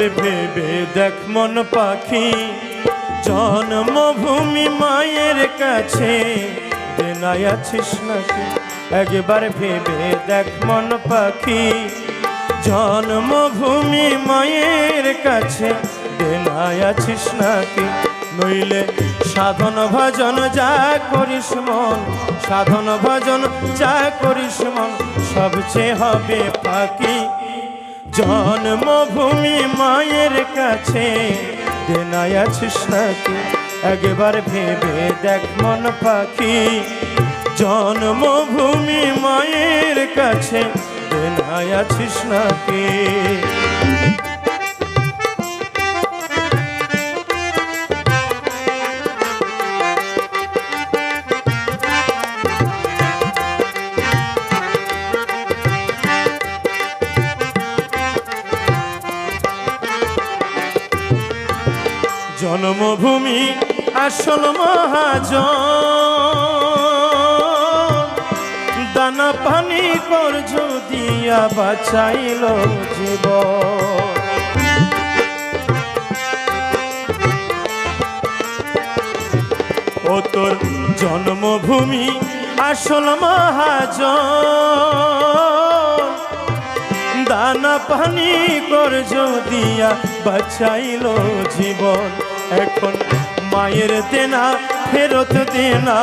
একবার ভেবে দেখ মন পাখি। জন্মভূমি মায়ের কাছে। দেনায় আছিস নাকি? একবার ভেবে দেখ মন পাখি। জন্মভূমি মায়ের কাছে। দেনায় আছিস নাকি? নইলে সাধন ভজন যা করিস মন, সাধন ভজন যা করিস মন, সবচেয়ে হবে ফাঁকি জন্মভূমি মায়ের কাছে। দেনায় আছে সাথে, একবার ভেবে দেখ মন পাখি। জন্মভূমি মায়ের কাছে দেনায় আছিস নাকি জন্মভূমি আসল মহাজন। দানা পানি করজ দিয়া বাঁচাইল জীবন। ও তোর জন্মভূমি আসল মহাজন। দানা পানি করজ দিয়া বাঁচাইল জীবন। এখন মায়ের দেনা ফেরত দেনা।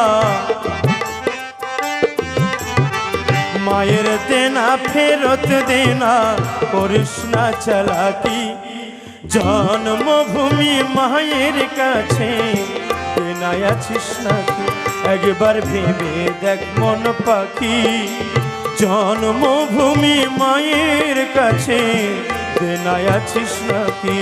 মায়ের দেনা ফেরত দেনা, করিস চালাকি। জন্মভূমি মায়ের কাছে দেনায় আছিস নাকি? একবার ভেবে দেখ মন পাখি। জন্মভূমি মায়ের কাছে দেনায় আছিস নাকি?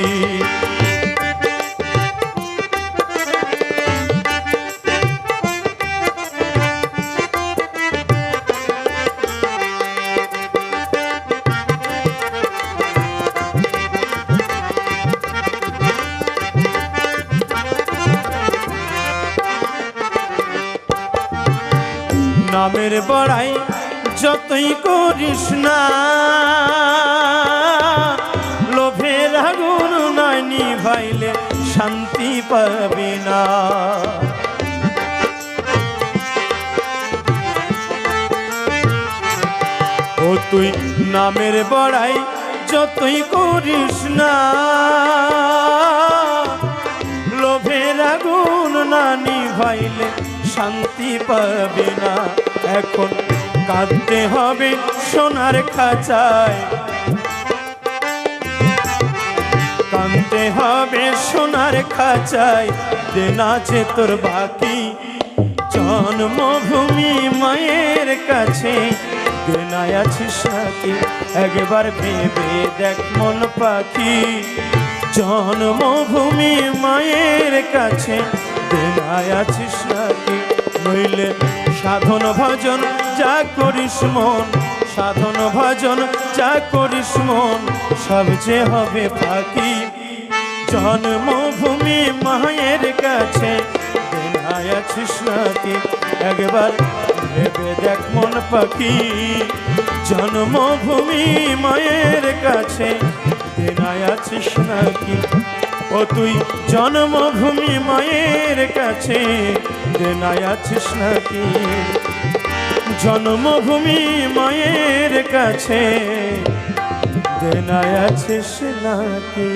নামের বড়াই যতই করিস না, লোভের আগুন নয় নিভাইলে শান্তি পাবি না। ও তুই নামের বড়াই যতই করিস না, লোভের আগুন না নিভাইলে শান্তি পাবে না। এখন কাঁদতে হবে সোনার খাঁচায়। কাঁদতে হবে সোনার খাঁচায়। দেনা যে তোর বাকি জন্মভূমি মায়ের কাছে। দেনায় একবার ভেবে দেখ মন পাখি। জন্মভূমি মায়ের কাছে। দেনায় আছিস নাকি? নইলে সাধন ভজন যা করিস মন, সাধন ভজন যা করিস মন, সব যে হবে ফাঁকি জন্মভূমি মায়ের কাছে একবার ভেবে দেখ মন পাখি। জন্মভূমি মায়ের কাছে আছিস নাকি? ও তুই জন্মভূমি মায়ের কাছে দেনায় আছিস নাকি? জন্মভূমি মায়ের কাছে দেনায় আছিস নাকি?